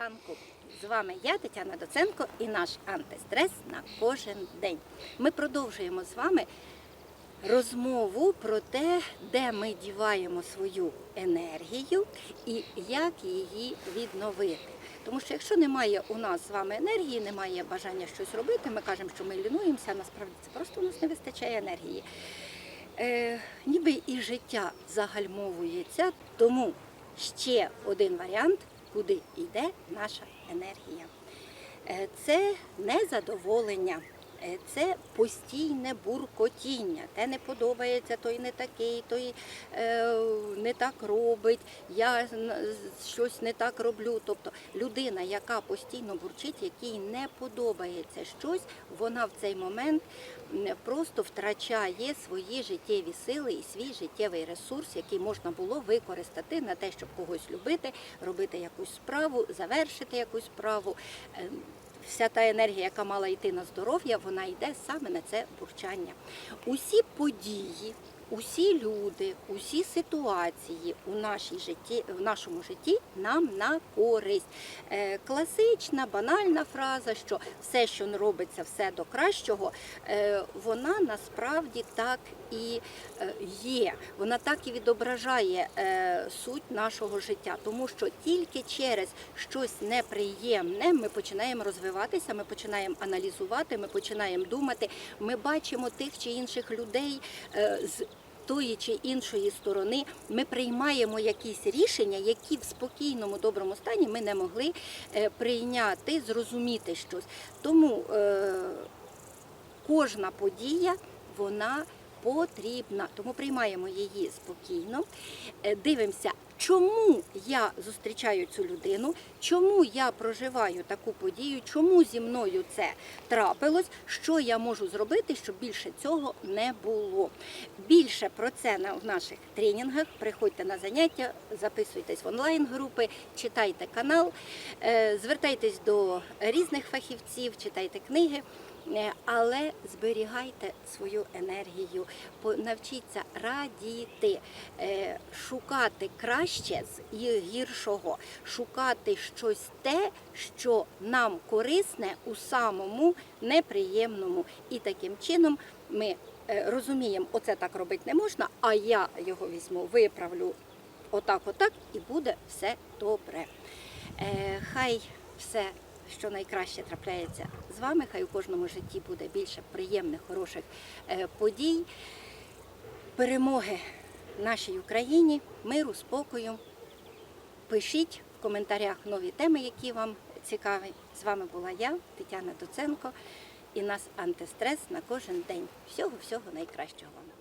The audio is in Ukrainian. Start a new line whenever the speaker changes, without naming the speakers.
ранку. З вами я, Тетяна Доценко, і наш антистрес на кожен день. Ми продовжуємо з вами розмову про те, де ми діваємо свою енергію і як її відновити. Тому що якщо немає у нас з вами енергії, немає бажання щось робити, ми кажемо, що ми лінуємося, а насправді це просто у нас не вистачає енергії. Е, ніби і життя загальмовується, тому ще один варіант, куди йде наша енергія. Е, Це незадоволення, це постійне буркотіння. Те не подобається, той не такий, той е, не так робить, я щось не так роблю. Тобто людина, яка постійно бурчить, якій не подобається щось, вона в цей момент просто втрачає свої життєві сили і свій життєвий ресурс, який можна було використати на те, щоб когось любити, робити якусь справу, завершити якусь справу. Вся та енергія, яка мала йти на здоров'я, вона йде саме на це бурчання. Усі події, усі люди, усі ситуації у нашій житті, в нашому житті нам на користь. Е, класична, банальна фраза, що все, що робиться, все до кращого, е, вона насправді так і е, є. Вона так і відображає суть нашого життя, тому що тільки через щось неприємне ми починаємо розвиватися, ми починаємо аналізувати, ми починаємо думати, ми бачимо тих чи інших людей з тої чи іншої сторони, ми приймаємо якісь рішення, які в спокійному, доброму стані ми не могли е, прийняти, зрозуміти щось. Тому е, кожна подія вона потрібна. Тому приймаємо її спокійно, е, дивимося, чому я зустрічаю цю людину, чому я проживаю таку подію, чому зі мною це трапилось, що я можу зробити, щоб більше цього не було. Більше про це на наших тренінгах. Приходьте на заняття, записуйтесь в онлайн-групи, читайте канал, е, звертайтесь до різних фахівців, читайте книги. Але зберігайте свою енергію, навчіться радіти, е, шукати краще з гіршого, шукати щось те, що нам корисне у самому неприємному. І таким чином ми е, розуміємо, оце так робити не можна, а я його візьму, виправлю отак, отак, і буде все добре. Е, Хай все, що найкраще трапляється з вами, хай у кожному житті буде більше приємних, хороших е, подій, перемоги нашій Україні, миру, спокою. Пишіть в коментарях нові теми, які вам цікаві. З вами була я, Тетяна Доценко, і нас антистрес на кожен день. Всього-всього найкращого вам.